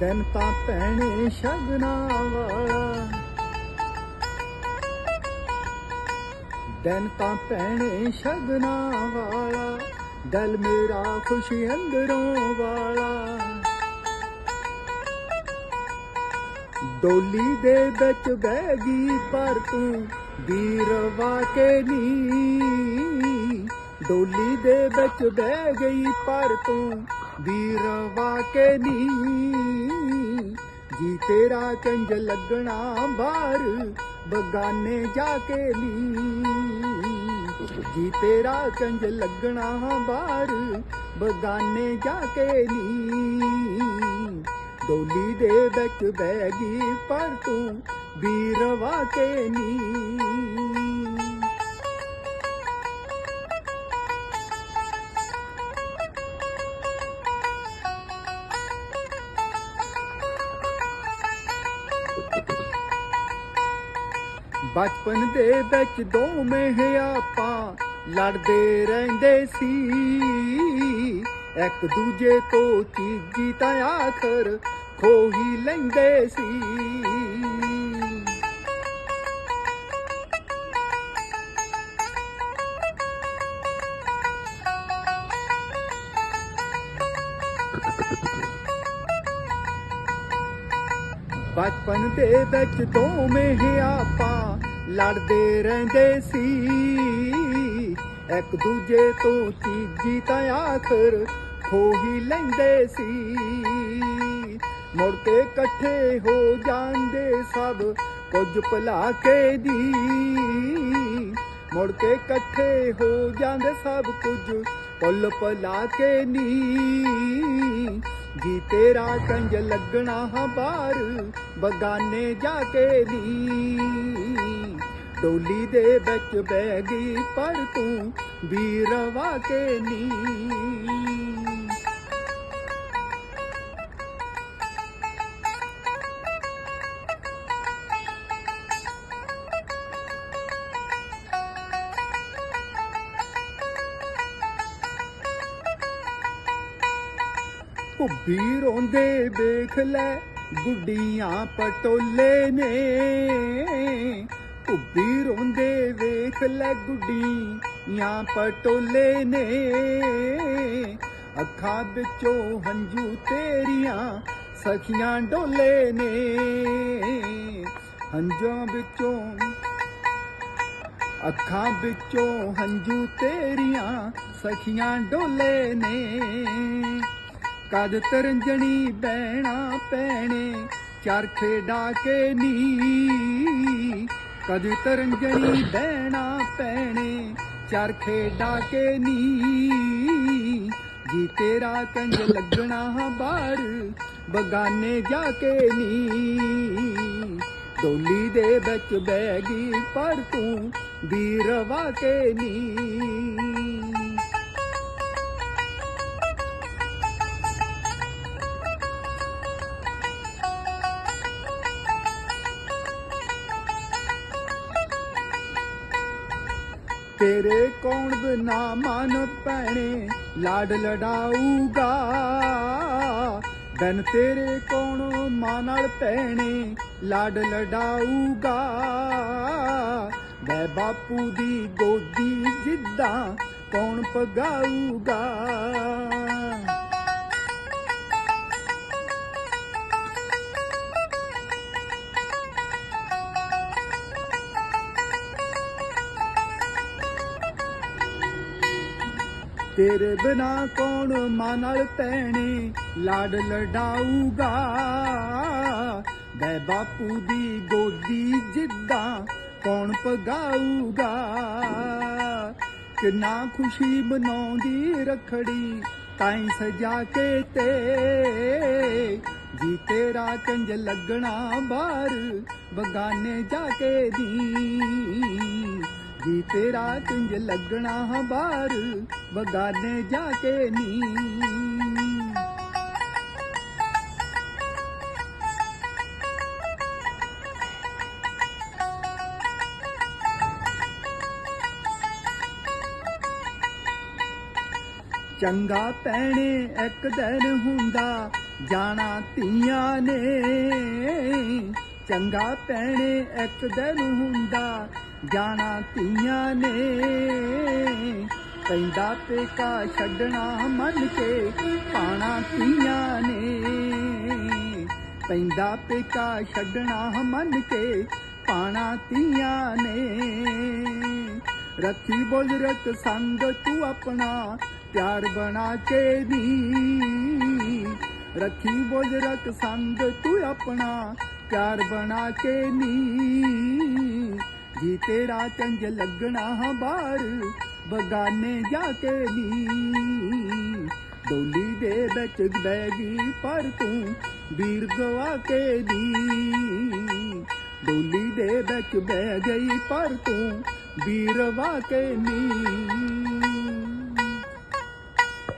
ਦਿਨ ਤਾਂ ਭੈਣੇ ਸ਼ਗਨਾ ਵਾਲਾ। ਦਿਨ ਤਾਂ ਭੈਣੇ ਸ਼ਗਨਾ ਵਾਲਾ, ਦਿਲ ਮੇਰਾ ਖੁਸ਼ੀ ਅੰਦਰੋਂ ਵਾਲਾ। ਡੋਲੀ ਦੇ ਵਿੱਚ ਬਹਿ ਗਈ, ਪਰ ਤੂੰ ਵੀਰਵਾ ਕੇ ਨੀ ਡੋਲੀ ਦੇ ਵਿੱਚ ਬਹਿ ਗਈ, ਪਰ ਤੂੰ ਵੀਰਵਾ ਕੇ ਨੀ ਜੀ, ਤੇਰਾ ਕੰਜ ਲੱਗਣਾ ਬਾਹਰ, ਬਗਾਨੇ ਜਾ ਕੇ ਨੀ। ਜੀ, ਤੇਰਾ ਕੰਜ ਲੱਗਣਾ ਬਾਹਰ, ਬਗਾਨੇ ਜਾ ਕੇ ਨੀ। ਡੋਲੀ ਦੇ ਵਿੱਚ ਬਹਿ ਗਈ, ਪਰ ਤੂੰ ਵੀਰਵਾ ਕੇ ਨੀ। ਬਚਪਨ ਦੇ ਵਿੱਚ ਦੋਵੇਂ ਆਪਾਂ ਲੜਦੇ ਰਹਿੰਦੇ ਸੀ। ਇੱਕ ਦੂਜੇ ਤੋਂ ਚੀਜੀ ਤਾਂ ਆਖਰ ਖੋ ਹੀ ਲੈਂਦੇ ਸੀ। ਬਚਪਨ ਦੇ ਵਿੱਚ ਦੋਵੇਂ ਆਪਾਂ ਲੜਦੇ ਰਹਿੰਦੇ ਸੀ। ਇੱਕ ਦੂਜੇ ਤੋਂ ਚੀਜੀ ਤਾਂ ਆਖਰ ਖੋ ਹੀ ਲੈਂਦੇ ਸੀ। ਮੁੜ ਕੇ ਇਕੱਠੇ ਹੋ ਜਾਂਦੇ ਸਭ ਕੁਝ ਭੁਲਾ ਕੇ ਦੀ। ਮੁੜ ਕੇ ਇਕੱਠੇ ਹੋ ਜਾਂਦੇ ਸਭ ਕੁਝ ਭੁੱਲ ਭੁਲਾ ਕੇ ਨੀ। ਜੀ ਤੇਰਾ ਕੰਜ ਲੱਗਣਾ ਹਾਂ ਬਾਹਰ, ਬਗਾਨੇ ਜਾ ਕੇ ਨੀ। ਡੋਲੀ ਦੇ ਵਿੱਚ ਬਹਿ ਗਈ, ਪਰ ਤੂੰ ਵੀਰਵਾ ਕੇ ਨੀ। ਭੁੱਬੀ ਰੋਂਦੇ ਵੇਖ ਲੈ, ਗੁੱਡੀਆਂ ਪਟੋਲੇ ਨੇ। ਭੁੱਬੀ ਰੋਂਦੇ ਵੇਖ ਲੈ ਗੁੱਡੀਆਂ ਪਟੋਲੇ ਨੇ। ਅੱਖਾਂ ਵਿੱਚੋਂ ਹੰਝੂ ਤੇਰੀਆਂ ਸਖੀਆਂ ਡੋਲੇ ਨੇ। ਹੰਝਾਂ ਵਿੱਚੋਂ, ਅੱਖਾਂ ਵਿੱਚੋਂ ਹੰਝੂ ਤੇਰੀਆਂ ਸਖੀਆਂ ਡੋਲੇ ਨੇ। ਕਦ ਤਰੰਜਣੀ ਬਹਿਣਾ ਪੈਣੇ ਚਰਖੇ ਡਾਕੇ ਨੀ ਕਦ ਤਰੰਜਣੀ ਬਹਿਣਾ ਪੈਣੇ ਚਰਖੇ ਡਾਕੇ ਨੀ। ਜੀ ਤੇਰਾ ਕੰਜ ਲੱਗਣਾ ਬਾਹਰ ਬਗਾਨੇ ਜਾ ਕੇ ਨੀ। ਡੋਲੀ ਦੇ ਵਿੱਚ ਬੈਗੀ ਪਰ ਤੂੰ ਵੀਰਵਾ ਕੇ ਨੀ। ਤੇਰੇ ਕੌਣ ਬਿਨਾ ਮਨ ਪੈਣੇ ਲਾਡ ਲੜਾਊਗਾ। ਬਨ ਤੇਰੇ ਕੌਣ ਮਾਂ ਨਾਲ ਪੈਣੇ ਲਾਡ ਲਡਾਊਗਾ ਮੈਂ ਬਾਪੂ ਦੀ ਗੋਦੀ ਜਿੱਦਾਂ ਕੌਣ ਪਗਾਊਗਾ ਤੇਰੇ ਬਿਨਾ ਕੌਣ ਮਾਂ ਨਾਲ ਪੈਣੇ? ਲਾਡ ਲਡਾਊਗਾ ਮੈਂ ਬਾਪੂ ਦੀ ਗੋਦੀ ਜਿੱਦਾਂ ਕੌਣ ਪਗਾਊਗਾ ਕਿੰਨਾ ਖੁਸ਼ੀ ਮਨਾਉਂਦੀ ਰਖੜੀ ਤਾਈ ਸਜਾ ਕੇ ਤੇ। ਜੀ ਤੇਰਾ ਕੰਜ ਲੱਗਣਾ ਬਾਹਰ, ਬਗਾਨੇ ਜਾ ਕੇ ਦੀ। ਜੀ ਤੇਰਾ ਕਿੰਜ ਲੱਗਣਾ ਬਾਹਰ? ਬਗਾਨੇ ਜਾ ਕੇ ਨੀ। ਚੰਗਾ ਪੈਣੇ ਇੱਕ ਦਿਨ ਹੁੰਦਾ ਜਾਣਾ ਧੀਆਂ ਨੇ। ਚੰਗਾ ਪੈਣੇ ਇੱਕ ਦਿਨ ਹੁੰਦਾ ਜਾਣਾ ਧੀਆਂ ਨੇ। ਪੈਂਦਾ ਪੇਕਾ ਛੱਡਣਾ ਮੰਨ ਕੇ, ਪਾਣਾ ਧੀਆਂ ਨੇ। ਪੈਂਦਾ ਪੇਕਾ ਛੱਡਣਾ ਮੰਨ ਕੇ, ਪਾਣਾ ਧੀਆਂ ਨੇ। ਰੱਖੀ ਬੁਜ਼ਰਗ ਸੰਗ ਤੂੰ ਆਪਣਾ, ਪਿਆਰ ਬਣਾ ਕੇ ਨੀ। ਰੱਖੀ ਬੁਜ਼ਰਗ ਸੰਗ ਤੂੰ ਆਪਣਾ, ਪਿਆਰ ਬਣਾ ਕੇ ਨੀ। ਜੀ ਤੇਰਾ ਚੰਜ ਲੱਗਣਾ ਬਾਹਰ, ਬਗਾਨੇ ਜਾ ਕੇ ਨੀ। ਡੋਲੀ ਦੇ ਵਿੱਚ ਬਹਿ ਗਈ, ਪਰ ਤੂੰ ਵੀਰ ਗਵਾ ਕੇ ਦੀ ਡੋਲੀ ਦੇ ਵਿੱਚ ਬੈ ਗਈ, ਪਰ ਤੂੰ ਵੀਰਵਾ ਕੇ ਨੀ।